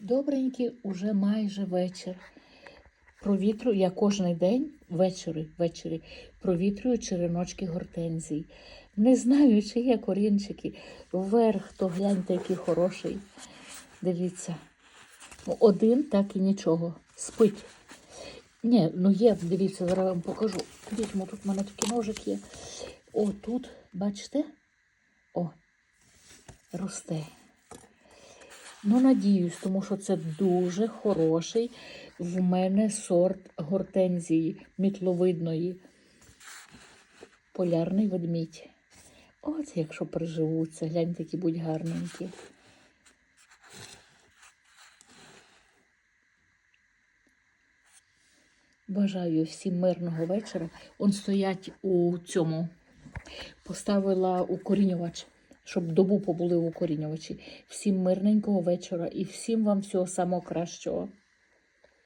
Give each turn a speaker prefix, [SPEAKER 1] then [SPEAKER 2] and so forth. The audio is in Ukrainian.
[SPEAKER 1] Добренький, уже майже вечір. Провітрю я кожен день ввечері, ввечері провітрюю череночки гортензій. Не знаю, чи є корінчики. Вверх, то гляньте, який хороший. Дивіться. Ну, Один так і нічого. Спить. Ні, ну є, дивіться, зараз вам покажу. Візьму, тут в мене такий ножик є. О, тут, бачите? О, росте. Ну, надіюсь, тому що це дуже хороший в мене сорт гортензії мітловидної. Полярний ведмідь. От якщо приживуться, гляньте, які будуть гарненькі. Бажаю всім мирного вечора. Он стоять у цьому. Поставила укорінювач, щоб добу побули в укорінювачі. Всім мирненького вечора і всім вам всього самого кращого.